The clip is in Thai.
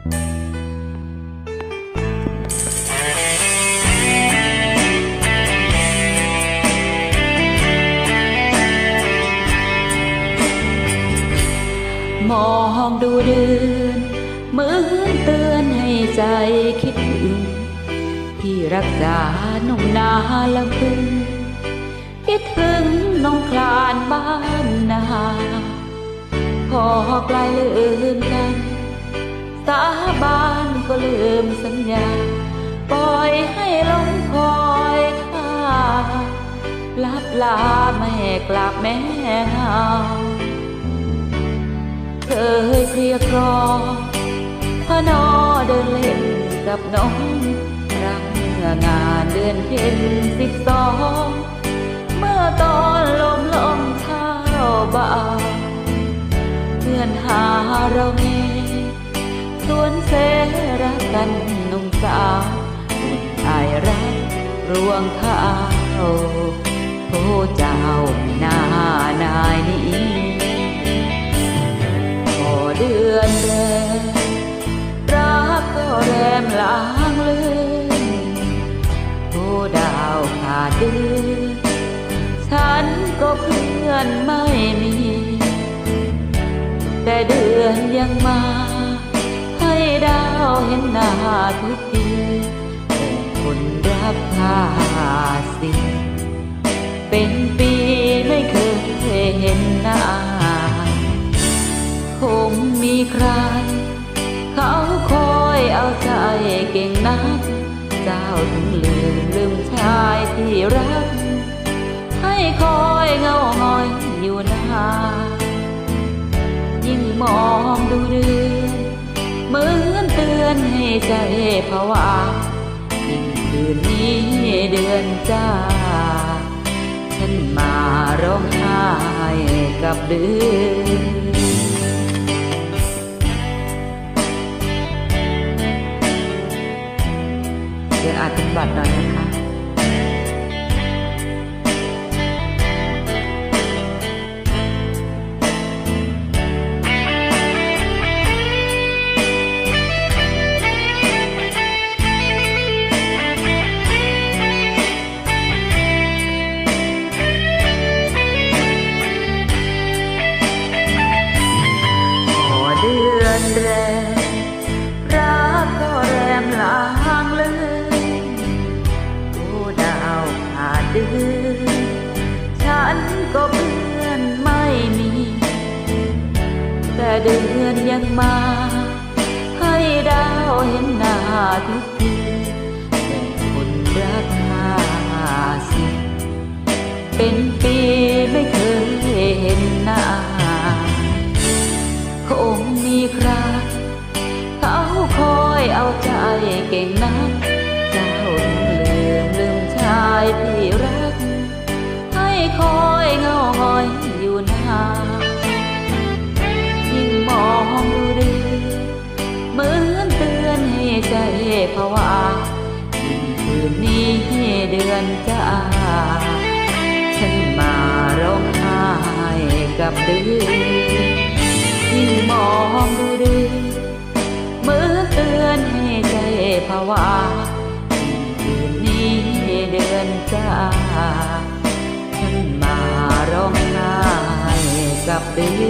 มองดูเดือนเหมือนเตือนให้ใจคิดถึงที่รักษาหนุ่มนาลำพึงคิดถึงน้องคลานบ้านนาพอไกลลืมกันก็ลื มสัญญา ปล่อยให้ลงคอยท่าลับลาไม่กลับแม่เฮาเคยเพลียครอพอนอเดินเล่นกับน้องรักเมื่องานเดือนเพ็ญสิบสอง เสรักกันนุ่มสาวชายรักรวงข้าวโอ้เจ้าไม่น่านายนี้พอเดือนแรมรักก็แรมลางเลือนโอ้ดาวขาดเดือนฉันก็เพื่อนไม่มี แต่เดือนยังมา ดาวเห็นหน้าทุกทีคนรับค่าสิเป็นปีไม่เคยเห็นหน้า คงมีใคร เขาคอยเอาใจเก่งนัก เจ้าถึงลืมลืมชายที่รัก ให้คอยเงาหอยอยู่นาน ให้ใจผวายิ่งคืนนี้เดือนจ้า ฉันมาร้องไห้กับเดือนเดี๋ยวอาจเป็นบัตรหน่อยนะคะ นแรมรักก็แรมลางเลือนโอ้ดาวขาดเดือนฉันก็เพื่อนไม่มี แต่เดือนยังมา ให้ดาวเห็นหน้าทุกทีแต่คนรักหาสิ เป็นปีไม่เคยเห็นหน้า ใจเก่งนัก เจ้าลืมลืมชายที่รัก ให้คอยเงาหอยอยู่นานยิ่งมองดูดือนเหมือนเตือนให้ใจผวายิ่งคืนนี้เดือนจ้าฉันมาร้องไห้กับเดือน ภวายิ่งคืนนี้เดือนจ้าฉันมาร้องไห้กับเดือน